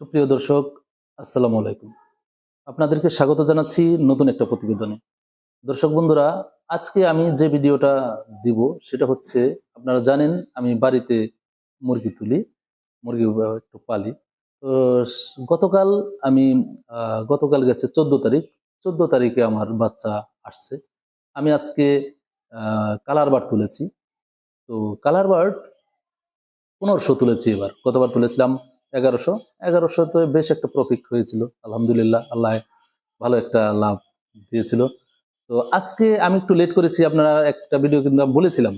সুপ্রিয় দর্শক, আসসালামু আলাইকুম। আপনাদেরকে স্বাগত জানাচ্ছি নতুন একটা প্রতিবেদনে। দর্শক বন্ধুরা, আজকে আমি যে ভিডিওটা দিব, সেটা হচ্ছে, আপনারা জানেন, আমি বাড়িতে মুরগি তুলি, মুরগি একটু পালি। তো গতকাল আমি গতকাল গেছে চোদ্দ তারিখ। চোদ্দ তারিখে আমার বাচ্চা আসছে। আমি আজকে কালার বার্ড তুলেছি। তো কালার বার্ড পনেরোশো তুলেছি এবার। গতবার তুলেছিলাম? এগারোশো। এগারোশো তো বেশ একটা প্রফিট হয়েছিল। আলহামদুলিল্লাহ, আল্লাহ ভালো একটা লাভ দিয়েছিল। তো আজকে আমি একটু লেট করেছি, আপনারা একটা ভিডিও কিন্তু বলেছিলাম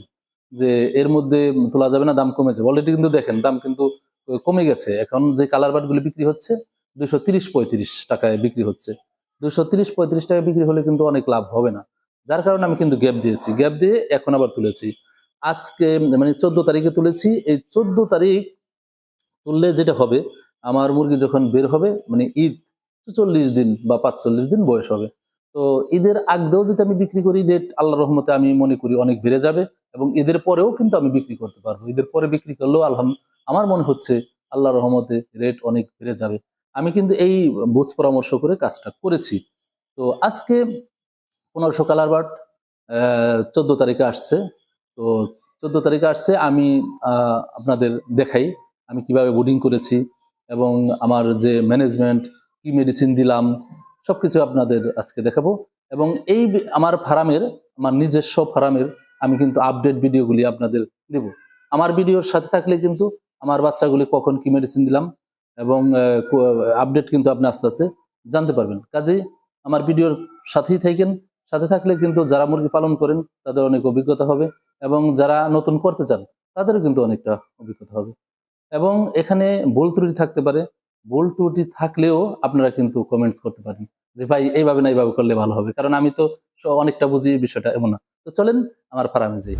যে এর মধ্যে তোলা যাবে না, দাম কমেছে। অলরেডি কিন্তু দেখেন, দাম কিন্তু কমে গেছে। এখন যে কালার বাটগুলি বিক্রি হচ্ছে দুশো তিরিশ পঁয়ত্রিশ টাকায় বিক্রি হচ্ছে। দুশো তিরিশ পঁয়ত্রিশ টাকায় বিক্রি হলে কিন্তু অনেক লাভ হবে না। যার কারণে আমি কিন্তু গ্যাপ দিয়েছি। গ্যাপ দিয়ে এখন আবার তুলেছি। আজকে মানে চোদ্দ তারিখে তুলেছি। এই চোদ্দ তারিখ তুললে যেটা হবে, আমার মুরগি যখন বের হবে মানে ঈদ চল্লিশ দিন বা পাঁচচল্লিশ দিন বয়স হবে। তো ঈদের আগেও যদি আমি বিক্রি করি রেট আল্লাহ রহমতে আমি মনে করি অনেক বেড়ে যাবে এবং ঈদের পরেও কিন্তু আমি বিক্রি করতে পারব। ঈদের পরে বিক্রি করলেও আলহাম, আমার মনে হচ্ছে আল্লাহ রহমতে রেট অনেক বেড়ে যাবে। আমি কিন্তু এই বুঝ পরামর্শ করে কাজটা করেছি। তো আজকে পনেরোশো কালার বাট চোদ্দ তারিখে আসছে। তো চোদ্দ তারিখে আসছে আমি আপনাদের দেখাই। আমি কীভাবে বোর্ডিং করেছি এবং আমার যে ম্যানেজমেন্ট কি মেডিসিন দিলাম সব কিছু আপনাদের আজকে দেখাবো। এবং এই আমার ফার্মের, আমার নিজস্ব ফার্মের আমি কিন্তু আপডেট ভিডিওগুলি আপনাদের দেব। আমার ভিডিওর সাথে থাকলে কিন্তু আমার বাচ্চাগুলি কখন কি মেডিসিন দিলাম এবং আপডেট কিন্তু আপনি আস্তে আস্তে জানতে পারবেন। কাজেই আমার ভিডিওর সাথেই থাকেন। সাথে থাকলে কিন্তু যারা মুরগি পালন করেন, তাদের অনেক অভিজ্ঞতা হবে এবং যারা নতুন করতে চান, তাদেরও কিন্তু অনেকটা অভিজ্ঞতা হবে। এবং এখানে ভুল ত্রুটি থাকতে পারে। ভুল ত্রুটি থাকলেও আপনারা কিন্তু কমেন্টস করতে পারেন যে, ভাই, এইভাবে না এইভাবে করলে ভালো হবে। কারণ আমি তো অনেকটা বুঝি বিষয়টা, এমন না। তো চলেন আমার ফার্মে যাই।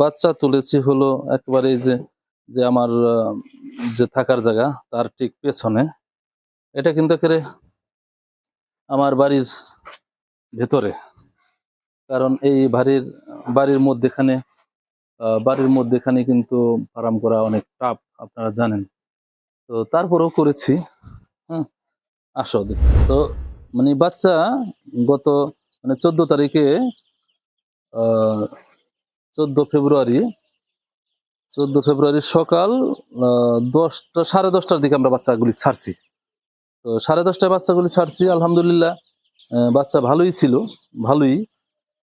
বাচ্চা তুলেছি হলো একেবারে যে যে আমার, যে থাকার জায়গা, তার ঠিক পেছনে। এটা কিন্তু আমার বাড়ির ভেতরে। কারণ এই বাড়ির বাড়ির মধ্যেখানে বাড়ির মধ্যেখানে কিন্তু ফার্ম করা অনেক টাফ আপনারা জানেন। তো তারপরেও করেছি হ্যাঁ আসো। তো মানে বাচ্চা গত মানে চোদ্দ তারিখে চোদ্দ ফেব্রুয়ারি চোদ্দ ফেব্রুয়ারি সকাল দশটা, সাড়ে দশটার দিকে আমরা বাচ্চাগুলি ছাড়ছি। তো সাড়ে দশটায় বাচ্চাগুলি ছাড়ছি, আলহামদুলিল্লাহ বাচ্চা ভালোই ছিল, ভালোই।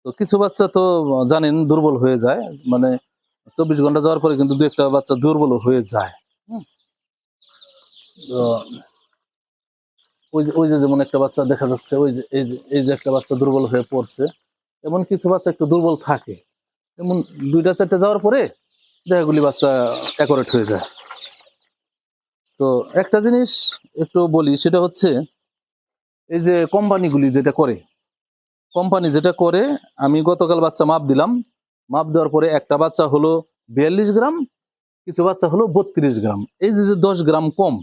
তো কিছু বাচ্চা তো জানেন, দুর্বল হয়ে যায়। মানে চব্বিশ ঘণ্টা যাওয়ার পরে কিন্তু দু একটা বাচ্চা দুর্বল হয়ে যায়। ওই যে ওই যে যেমন একটা বাচ্চা দেখা যাচ্ছে, ওই যে, এই যে এই যে একটা বাচ্চা দুর্বল হয়ে পড়ছে, এমন কিছু বাচ্চা একটু দুর্বল থাকে। যেমন দুইটা, চারটে যাওয়ার পরে দেখাগুলি বাচ্চা অ্যাকোরেট হয়ে যায়। তো একটা জিনিস একটু বলি, সেটা হচ্ছে এই যে কোম্পানিগুলি যেটা করে কোম্পানি যেটা করে, আমি গতকাল বাচ্চা মাপ দিলাম। মাপ দেওয়ার পরে একটা বাচ্চা হলো বিয়াল্লিশ গ্রাম, কিছু বাচ্চা হলো বত্রিশ গ্রাম। এই যে যে দশ গ্রাম কম,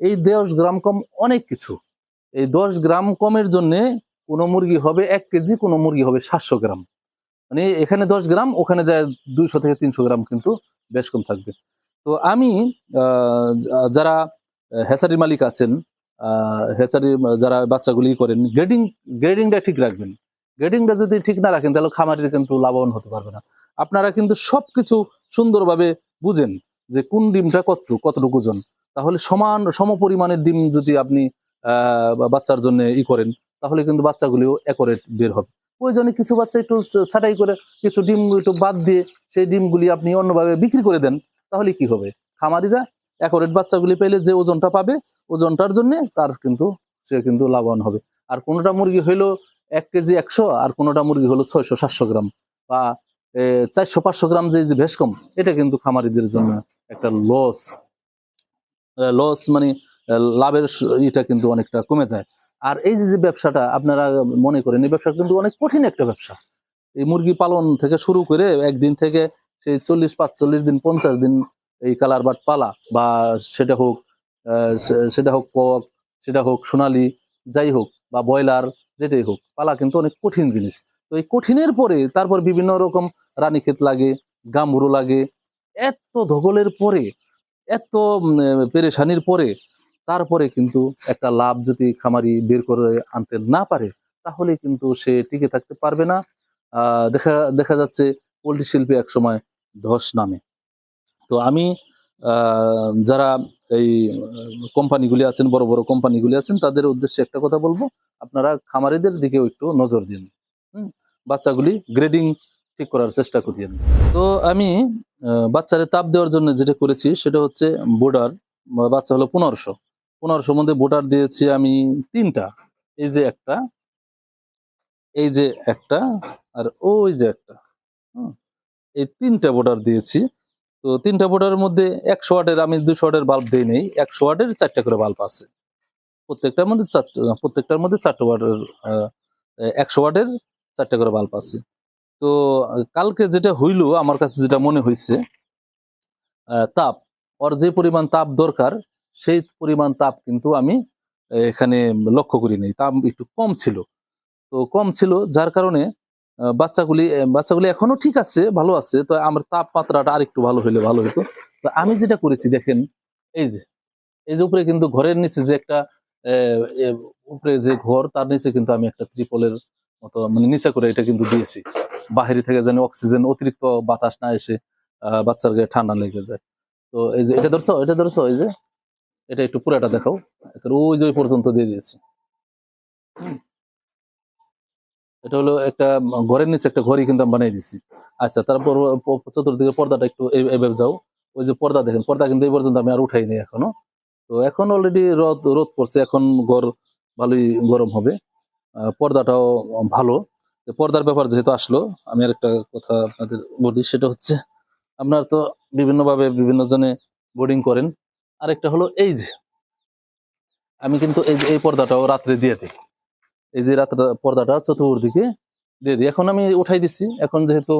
এই দশ গ্রাম কম অনেক কিছু। এই দশ গ্রাম কমের জন্য কোনো মুরগি হবে এক কেজি, কোনো মুরগি হবে সাতশো গ্রাম। মানে এখানে দশ গ্রাম, ওখানে যায় দুইশো থেকে তিনশো গ্রাম কিন্তু বেশ কম থাকবে। তো আমি যারা হেচারির মালিক আছেন আহ, যারা বাচ্চাগুলি করেন গ্রেডিং গ্রেডিংটা ঠিক রাখবেন। গ্রেডিংটা যদি ঠিক না রাখেন তাহলে খামারির কিন্তু লাভবান হতে পারবে না। আপনারা কিন্তু সবকিছু সুন্দরভাবে বুঝেন যে কোন ডিমটা কতটুকু কতটুকু ওজন। তাহলে সমান সম পরিমাণের ডিম যদি আপনি বাচ্চার জন্য ই করেন তাহলে কিন্তু বাচ্চাগুলিও একরেট বের হবে। প্রয়োজনে কিছু বাচ্চা একটু ছাঁটাই করে কিছু ডিম একটু বাদ দিয়ে সেই ডিমগুলি আপনি অন্যভাবে বিক্রি করে দেন তাহলে কি হবে? খামারিরা একরেট বাচ্চাগুলি পেলে যে ওজনটা পাবে ওজনটার জন্য তার কিন্তু, সে কিন্তু লাভবান হবে। আর কোনোটা মুরগি হইল এক কেজি একশো, আর কোনোটা মুরগি হলো ছয়শো সাতশো গ্রাম বা চারশো পাঁচশো গ্রাম যে যে কম, এটা কিন্তু খামারিদের জন্য একটা লস লস মানে লাভের ইটা কিন্তু অনেকটা কমে যায়। আর এই যে ব্যবসাটা, আপনারা মনে করেন, এই ব্যবসা কিন্তু অনেক কঠিন একটা ব্যবসা। এই মুরগি পালন থেকে শুরু করে একদিন থেকে সেই চল্লিশ, পাঁচচল্লিশ দিন, পঞ্চাশ দিন এই কালার বাট পালা, বা সেটা হোক সেটা হোক কক সেটা হোক সোনালি, যাই হোক বা ব্রয়লার, যেটাই হোক, পালা কিন্তু অনেক কঠিন জিনিস। তো এই কঠিনের পরে তারপর বিভিন্ন রকম রানীক্ষেত লাগে গাম্বুরো লাগে, এত ধগলের পরে, এত পেরেশানির পরে, তারপরে কিন্তু একটা লাভ যদি খামারি বের করে আনতে না পারে, তাহলে কিন্তু সে টিকে থাকতে পারবে না। দেখা দেখা যাচ্ছে পোল্ট্রি শিল্পে একসময় ধস নামে। তো আমি যারা এই কোম্পানিগুলি আছেন, বড় বড় কোম্পানিগুলি আছেন, তাদের উদ্দেশ্যে একটা কথা বলব। আপনারা খামারিদের দিকেও একটু নজর দিন। বাচ্চাগুলি গ্রেডিং ঠিক করার চেষ্টা করিয়েন তো আমি বাচ্চারে তাপ দেওয়ার জন্য যেটা করেছি, সেটা হচ্ছে বোর্ডার বাচ্চা হলো পনেরোশো। পনেরোশোর মধ্যে বোর্ডার দিয়েছি আমি তিনটা। এই যে একটা, এই যে একটা, আর ওই যে একটা। এই তিনটা বোর্ডার দিয়েছি। তো তিনটা বোর্ডারের মধ্যে একশো ওয়াটের আমি দুশো ওয়াটের বাল্ব দিই নেই, একশো ওয়াটের চারটা করে বাল্ব আছে। প্রত্যেকটার মধ্যে চারটা প্রত্যেকটার মধ্যে চারটা ওয়াটের একশো ওয়াটের চারটা করে বাল্ব আছে। তো কালকে যেটা হইল, আমার কাছে যেটা মনে হয়েছে তাপ। ওর যে পরিমাণ তাপ দরকার, সেই পরিমাণ তাপ কিন্তু আমি এখানে লক্ষ্য করি নাই। তাপ একটু কম ছিল। তো কম ছিল, যার কারণে বাচ্চাগুলি বাচ্চাগুলি এখনও ঠিক আছে, ভালো আছে, তো আমার তাপমাত্রাটা আরেকটু ভালো হলে ভালো হতো তো আমি যেটা করেছি, দেখেন, এই যে এই যে উপরে কিন্তু ঘরের নিচে যে একটা উপরে যে ঘর, তার নিচে কিন্তু আমি একটা ত্রিপলের মতো মানে নিচে করে এটা কিন্তু দিয়েছি। বাহিরে থেকে যেন অক্সিজেন, অতিরিক্ত বাতাস না এসে বাচ্চার গায়ে ঠান্ডা লেগে যায়। তো এই যে, এটা ধরছো? এটা ধরছো? এই যে, এটা একটু পুরাটা দেখাও। ওই যে পর্যন্ত দিয়ে দিয়েছি। এটা হলো একটা ঘরের নিচে একটা ঘড়ি কিন্তু আমি বানিয়ে দিচ্ছি আচ্ছা তারপর চতুর্দিকে পর্দাটা একটু এইভাবে যাও। ওই যে পর্দা দেখেন, পর্দা কিন্তু এই পর্যন্ত আমি আর উঠাইনি এখনও। তো এখন অলরেডি রোদ রোদ পড়ছে, এখন গর ভালোই গরম হবে। পর্দাটাও ভালো। পর্দার ব্যাপার যেহেতু আসলো, আমি আর একটা কথা আপনাদের বলি, সেটা হচ্ছে আপনার তো বিভিন্নভাবে বিভিন্ন জনে বোর্ডিং করেন। আরেকটা হলো এই যে, আমি কিন্তু এই এই পর্দাটাও রাত্রে দিয়ে দিই। এই যে রাত্রে পর্দাটা চতুর্দিকে। দিয়ে দিই এখন আমি উঠাই দিচ্ছি। এখন যেহেতু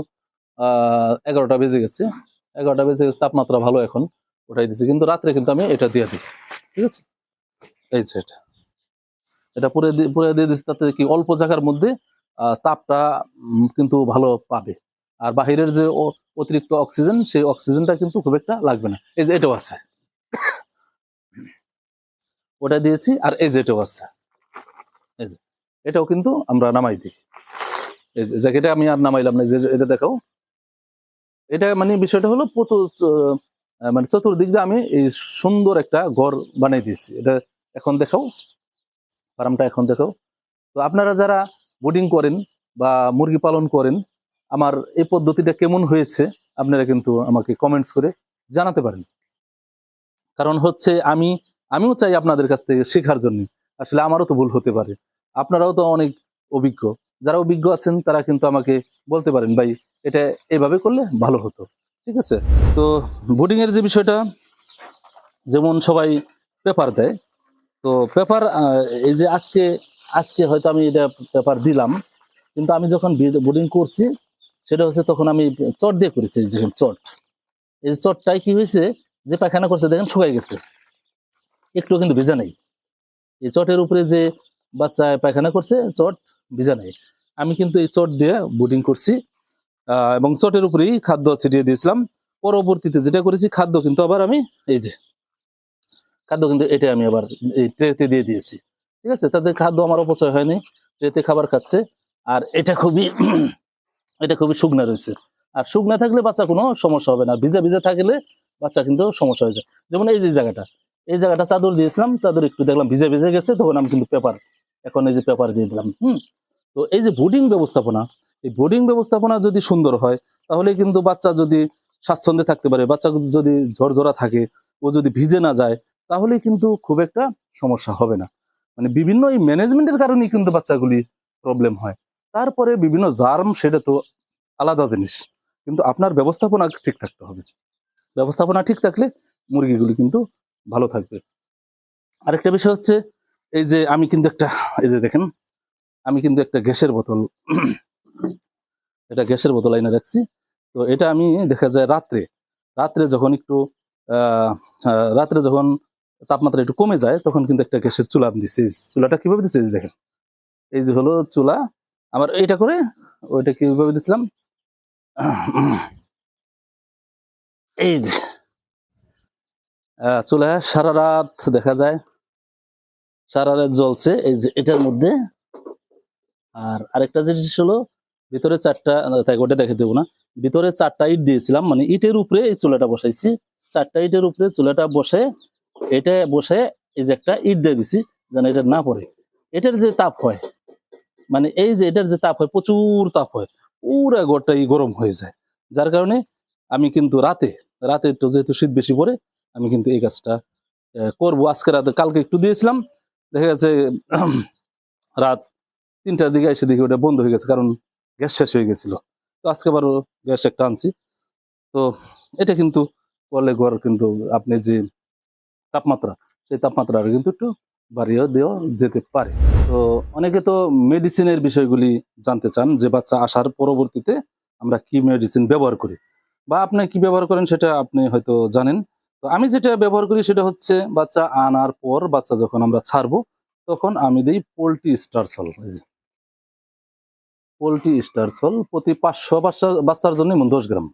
আহ এগারোটা বেজে গেছে, এগারোটা বেজে গেছে, তাপমাত্রা ভালো এখন, উঠাই দিচ্ছি। কিন্তু রাত্রে কিন্তু আমি এটা দিয়ে দিই, ঠিক আছে? এই যে এটা। এটা পুরে পুরে দিয়ে দিচ্ছি তাতে কি অল্প জায়গার মধ্যে তাপটা কিন্তু ভালো পাবে। আর বাহিরের যে অতিরিক্ত অক্সিজেন, সেই অক্সিজেনটা কিন্তু খুব একটা লাগবে না। এই যে এটাও আছে। ওটা দিয়েছি, আর এই যে এটাও আছে। এটাও কিন্তু আমরা নামাই দিই। জ্যাকেটে আমি আর নামাইলাম না এটা দেখাও। এটা মানে বিষয়টা হলো প্রত মানে চতুর্দিক দিয়ে আমি এই সুন্দর একটা ঘর বানিয়ে দিয়েছি। এটা এখন দেখাও। ফার্মটা এখন দেখাও। তো আপনারা যারা বোর্ডিং করেন বা মুরগি পালন করেন, আমার এই পদ্ধতিটা কেমন হয়েছে, আপনারা কিন্তু আমাকে কমেন্টস করে জানাতে পারেন। কারণ হচ্ছে আমি, আমিও চাই আপনাদের কাছ থেকে শেখার জন্য। আসলে আমারও তো ভুল হতে পারে। আপনারাও তো অনেক অভিজ্ঞ। যারা অভিজ্ঞ আছেন, তারা কিন্তু আমাকে বলতে পারেন, ভাই, এটা এভাবে করলে ভালো হতো। ঠিক আছে? তো এর যে বিষয়টা, যেমন সবাই পেপার দেয়, তো পেপার এই যে আজকে আজকে হয়তো আমি এটা পেপার দিলাম, কিন্তু আমি যখন বোর্ডিং করছি, সেটা হচ্ছে তখন আমি চট দিয়ে করেছি দেখেন চট। এই চটটাই কি হয়েছে, যে পায়খানা করছে, দেখেন শুকাই গেছে। একটু কিন্তু ভিজা নেই। এই চটের উপরে যে বাচ্চা পায়খানা করছে, চট ভিজা নেই আমি কিন্তু এই চট দিয়ে বোর্ডিং করছি। এবং চটের উপরেই খাদ্য ছিটিয়ে দিয়েছিলাম। পরবর্তীতে যেটা করেছি, খাদ্য কিন্তু আবার আমি এই যে, খাদ্য কিন্তু এটা আমি আবার এই ট্রেতে দিয়ে দিয়েছি। ঠিক আছে? তাদের খাদ্য আমার অপচয় হয়নি ট্রেতে খাবার খাচ্ছে। আর এটা খুবই এটা খুবই শুকনা রয়েছে। আর শুকনা থাকলে বাচ্চা কোনো সমস্যা হবে না। ভিজা ভিজা থাকলে বাচ্চা কিন্তু সমস্যা হয়ে যায়। যেমন এই যে জায়গাটা, এই জায়গাটা চাদর দিয়েছিলাম। চাদর একটু দেখলাম ভিজে ভিজে গেছে, তখন আমি কিন্তু পেপার এখন এই যে পেপার দিয়ে দিলাম, হুম? তো এই যে বোর্ডিং ব্যবস্থাপনা, এই বোর্ডিং ব্যবস্থাপনা যদি সুন্দর হয়, তাহলে কিন্তু বাচ্চা যদি স্বাচ্ছন্দ্যে থাকতে পারে, বাচ্চা যদি ঝরঝরা থাকে, ও যদি ভিজে না যায়, তাহলে কিন্তু খুব একটা সমস্যা হবে না। মানে বিভিন্ন এই ম্যানেজমেন্টের কারণেই কিন্তু বাচ্চাগুলি প্রবলেম হয়। তারপরে বিভিন্ন জার্ম সেটা তো আলাদা জিনিস, কিন্তু আপনার ব্যবস্থাপনা ঠিক থাকতে হবে। ব্যবস্থাপনা ঠিক থাকলে মুরগিগুলি কিন্তু ভালো থাকবে। আরেকটা বিষয় হচ্ছে এই যে আমি কিন্তু একটা, এই যে দেখেন, আমি কিন্তু একটা গ্যাসের বোতল, এটা গ্যাসের বোতল এনে রাখছি। তো এটা আমি দেখা যায় রাত্রে রাত্রে যখন একটু রাত্রে যখন তাপমাত্রা একটু কমে যায়, তখন কিন্তু একটা গ্যাসের চুলা আমি দিচ্ছি চুলাটা কীভাবে দিচ্ছি দেখেন, এই যে হলো চুলা, আমার এটা করে ওইটা কীভাবে দিছিলাম? এই যে চুলা সারা রাত দেখা যায় সারা রাত জ্বলছে, এই যে এটার মধ্যে। আর আরেকটা জিনিস হলো, ভিতরে চারটা তাই ওটা দেখে দেবো না। ভিতরে চারটা ইট দিয়েছিলাম মানে ইটের উপরে এই চুলাটা বসাইছি। চারটা ইটের উপরে চুলাটা বসে, এটা বসে এই যে একটা ইট দিয়ে দিছি, যেন এটা না পড়ে। এটার যে তাপ হয় মানে এই যে এটার যে তাপ হয়, প্রচুর তাপ হয়, পুরা ঘরটাই গরম হয়ে যায়। যার কারণে আমি কিন্তু রাতে রাতে একটু যেহেতু শীত বেশি পড়ে, আমি কিন্তু এই কাজটা করব। আজকে রাতে, কালকে একটু দিয়েছিলাম দেখা গেছে রাত তিনটার দিকে এসে দেখি ওটা বন্ধ হয়ে গেছে, কারণ গ্যাস শেষ হয়ে গেছিল। তো আজকে আবারও গ্যাস একটা আনছি। তো এটা কিন্তু করলে ঘর কিন্তু আপনি যে তাপমাত্রা, সেই তাপমাত্রাটা কিন্তু একটু বাড়িয়ে দেওয়া যেতে পারে। তো অনেকে তো মেডিসিনের বিষয়গুলি জানতে চান, যে বাচ্চা আসার পরবর্তীতে আমরা কি মেডিসিন ব্যবহার করি? বা আপনি কি ব্যবহার করেন সেটা আপনি হয়তো জানেন। তো আমি যেটা ব্যবহার করি সেটা হচ্ছে বাচ্চা আনার পর বাচ্চা যখন আমরা ছাড়বো, তখন আমি দিই পোলট্রি স্টারসল পোলট্রি স্টারসল প্রতি পাঁচশো বাচ্চা, বাচ্চার জন্য এমন দশ গ্রাম।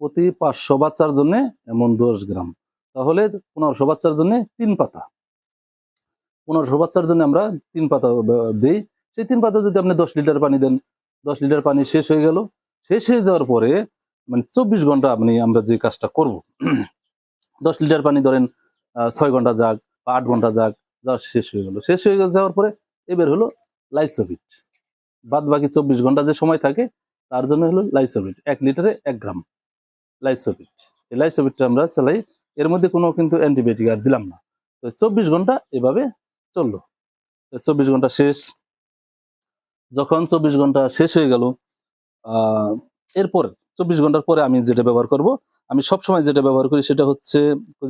প্রতি পাঁচশো বাচ্চার জন্য এমন দশ গ্রাম। তাহলে পনেরোশো বাচ্চার জন্য তিন পাতা। পনেরোশো বাচ্চার জন্য আমরা তিন পাতা দিই। সেই তিন পাতা যদি আপনি দশ লিটার পানি দেন, দশ লিটার পানি শেষ হয়ে গেল। শেষ হয়ে যাওয়ার পরে মানে চব্বিশ ঘণ্টা আপনি আমরা যে কাজটা করব দশ লিটার পানি ধরেন ছয় ঘণ্টা যাক বা আট ঘণ্টা যাক, যা শেষ হয়ে গেল। শেষ হয়ে যাওয়ার পরে এবার হলো লাইসোভিট বাদ বাকি চব্বিশ ঘণ্টা যে সময় থাকে, তার জন্য হলো লাইসোভিট এক লিটারে এক গ্রাম লাইসোভিট এই লাইসোভিটটা আমরা চালাই, এর মধ্যে কোনো কিন্তু অ্যান্টিবায়োটিক আর দিলাম না। তো চব্বিশ ঘণ্টা এভাবে চলল। চব্বিশ ঘণ্টা শেষ। যখন চব্বিশ ঘণ্টা শেষ হয়ে গেল এরপরে চব্বিশ ঘণ্টার পরে আমি যেটা ব্যবহার করব। আমি সবসময় যেটা ব্যবহার করি সেটা হচ্ছে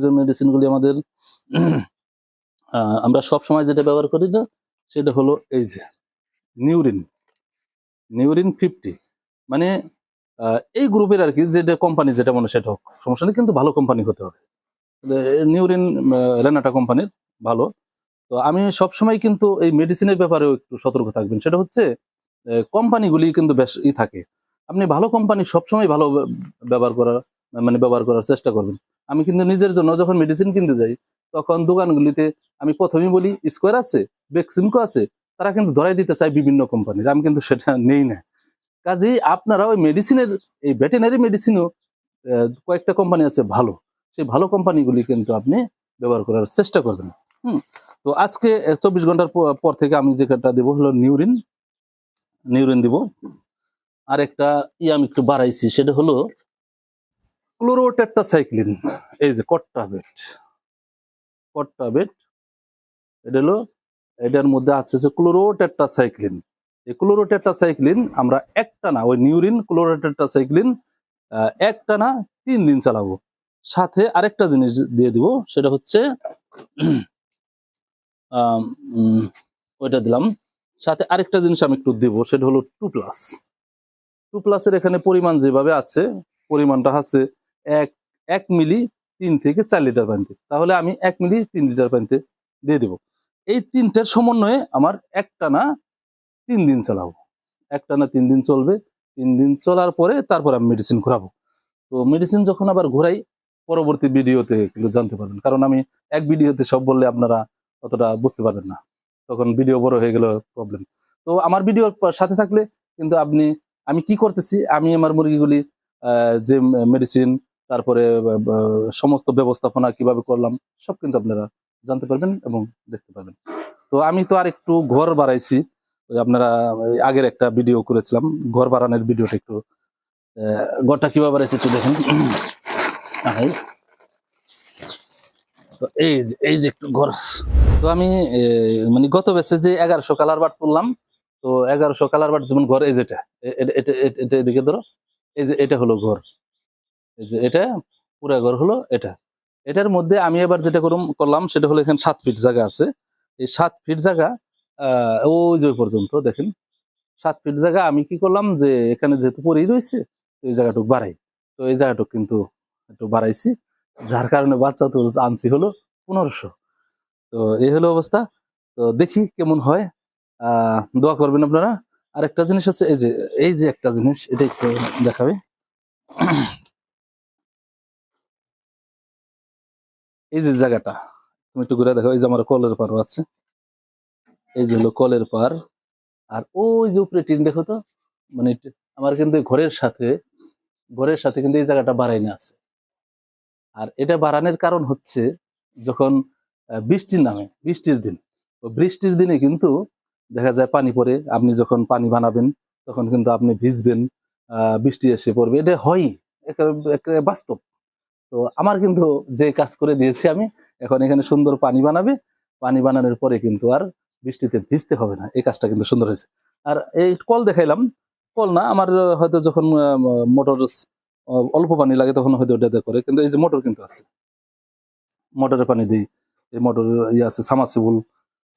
যে মেডিসিনগুলি আমাদের আমরা সবসময় যেটা ব্যবহার করি না, সেটা হলো এই যে, নিউরিন। নিউরিন ফিফটি মানে এই গ্রুপের আর কি যেটা কোম্পানি যেটা মনে সেটা হোক, সমস্যা নেই, কিন্তু ভালো কোম্পানি হতে হবে। নিউরিন রেনাটা কোম্পানির ভালো। তো আমি সবসময় কিন্তু এই মেডিসিনের ব্যাপারেও একটু সতর্ক থাকবেন। সেটা হচ্ছে কোম্পানিগুলি কিন্তু বেশ ই থাকে। আপনি ভালো কোম্পানি সবসময় ভালো ব্যবহার করার মানে ব্যবহার করার চেষ্টা করবেন। আমি কিন্তু নিজের জন্য যখন মেডিসিন কিনতে যাই, তখন দোকানগুলিতে আমি প্রথমেই বলি স্কোয়ার আছে বেক্সিমকো আছে, তারা কিন্তু ধরাই দিতে চায় বিভিন্ন কোম্পানির আমি কিন্তু সেটা নেই না। কাজেই আপনারা ওই মেডিসিনের এই ভেটেনারি মেডিসিনও কয়েকটা কোম্পানি আছে ভালো। সেই ভালো কোম্পানিগুলি কিন্তু আপনি ব্যবহার করার চেষ্টা করবেন। হুম? তো আজকে চব্বিশ ঘণ্টার পর থেকে আমি যেটা দেবো হলো নিউরিন নিউরিন দিব। আর একটা ই আমি একটু বাড়াইছি, সেটা হলো ক্লোরোটেট্টাসাইক্লিন এই যে কট্টাবেট কট্টাবেট এটা হলো, এটার মধ্যে আছে যে ক্লোরোটেট্টাসাইক্লিন এই ক্লোরোটেট্টাসাইক্লিন আমরা একটা না, ওই নিউরিন ক্লোরোটেট্টাসাইক্লিন একটা না তিন দিন চালাবো। সাথে আরেকটা জিনিস দিয়ে দিব, সেটা হচ্ছে ওইটা দিলাম। সাথে আরেকটা জিনিস আমি একটু দিব, সেটা হলো টু প্লাস। টু প্লাসের এখানে পরিমাণ যেভাবে আছে, পরিমাণটা হচ্ছে এক এক মিলি তিন থেকে চার লিটার পানিতে তাহলে আমি এক মিলি তিন লিটার পানিতে দিয়ে দিব। এই তিনটার সমন্বয়ে আমার একটা না তিন দিন চালাবো। একটা না তিন দিন চলবে। তিন দিন চলার পরে তারপর আমি মেডিসিন ঘোরাবো। তো মেডিসিন যখন আবার ঘোরাই, পরবর্তী ভিডিওতে কিন্তু জানতে পারবেন। কারণ আমি এক ভিডিওতে সব বললে আপনারা অতটা বুঝতে পারবেন না। তখন ভিডিও বড় হয়ে গেল প্রবলেম তো আমার ভিডিওর সাথে থাকলে কিন্তু আপনি আমি কি করতেছি? আমি আমার মুরগিগুলি যে মেডিসিন তারপরে সমস্ত ব্যবস্থাপনা কীভাবে করলাম, সব কিন্তু আপনারা জানতে পারবেন এবং দেখতে পারবেন। তো আমি তো আর একটু ঘর বাড়াইছি। আপনারা আগের একটা ভিডিও করেছিলাম। ঘর বাড়ানোর ভিডিওটা একটু ঘরটা কীভাবে বাড়াইছি একটু দেখেন। তো এই যে এই যে একটু ঘর। তো আমি মানে গত বেসে যে এগারোশো কালার বার তুললাম তো এগারোশো কালার বার যেমন ঘর, এই যেটা এটা এদিকে ধরো, এই যে এটা হলো ঘর, এই যে এটা, পুরা ঘর হলো এটা। এটার মধ্যে আমি এবার যেটা করলাম সেটা হলো এখানে সাত ফিট জায়গা আছে। এই সাত ফিট জায়গা ওই যে পর্যন্ত, দেখেন। সাত ফিট জায়গা, আমি কি করলাম যে এখানে যেহেতু পরেই রয়েছে এই জায়গাটুকু বাড়াই। তো এই জায়গাটুকু কিন্তু একটু বাড়াইছি, যার কারণে বাচ্চা তো আনছি হলো পনেরোশো। তো এই হলো অবস্থা। তো দেখি কেমন হয়। দোয়া করবেন আপনারা। আর একটা জিনিস হচ্ছে, এই যে এই যে একটা জিনিস, এটা একটু দেখাবে। এই যে জায়গাটা, তুমি একটু ঘুরে দেখো, এই যে আমার কলের পারও আছে। এই যে হলো কলের পার আর ওই যে উপরে টিন, দেখো তো মানে আমার কিন্তু ঘরের সাথে ঘরের সাথে কিন্তু এই জায়গাটা বাড়াইনে আছে। আর এটা বাড়ানোর কারণ হচ্ছে, যখন বৃষ্টির নামে, বৃষ্টির দিন বৃষ্টির দিনে কিন্তু দেখা যায় পানি পড়ে, আপনি যখন পানি বানাবেন, তখন কিন্তু আপনি ভিজবেন বৃষ্টি এসে পড়বে। এটা হয়ই বাস্তব। তো আমার কিন্তু যে কাজ করে দিয়েছি আমি, এখন এখানে সুন্দর পানি বানাবে, পানি বানানোর পরে কিন্তু আর বৃষ্টিতে ভিজতে হবে না। এই কাজটা কিন্তু সুন্দর হয়েছে। আর এই কল দেখাইলাম, কল না, আমার হয়তো যখন মোটর অল্প পানি লাগে তখন হয়তো ওটা করে, কিন্তু এই যে মোটর কিন্তু আছে। মোটরে পানি দিই, এই মোটর ইয়ে আছে, সামাসিবল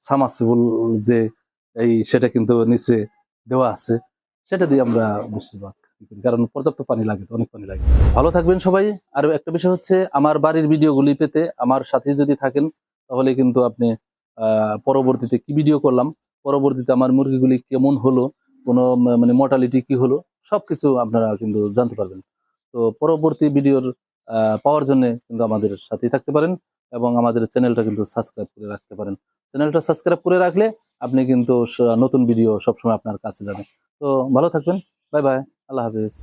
সামাসিবল যে এই সেটা কিন্তু নিচে দেওয়া আছে। সেটা দিয়ে আমরা বেশিরভাগ কারণ পর্যাপ্ত পানি লাগে, অনেক পানি লাগে। ভালো থাকবেন সবাই। আর একটা বিষয় হচ্ছে, আমার বাড়ির ভিডিওগুলি পেতে আমার সাথে যদি থাকেন, তাহলে কিন্তু আপনি পরবর্তীতে কি ভিডিও করলাম, পরবর্তীতে আমার মুরগিগুলি কেমন হলো, কোনো মানে মর্টালিটি কি হলো, সবকিছু আপনারা কিন্তু জানতে পারবেন। তো পরবর্তী ভিডিওর পাওয়ার জন্য কিন্তু আমাদের সাথেই থাকতে পারেন এবং আমাদের চ্যানেলটা কিন্তু সাবস্ক্রাইব করে রাখতে পারেন। চ্যানেলটা সাবস্ক্রাইব করে রাখলে আপনি কিন্তু নতুন ভিডিও সবসময় আপনার কাছে যাবে। তো ভালো থাকবেন। Bye bye. আল্লাহ হাফিজ।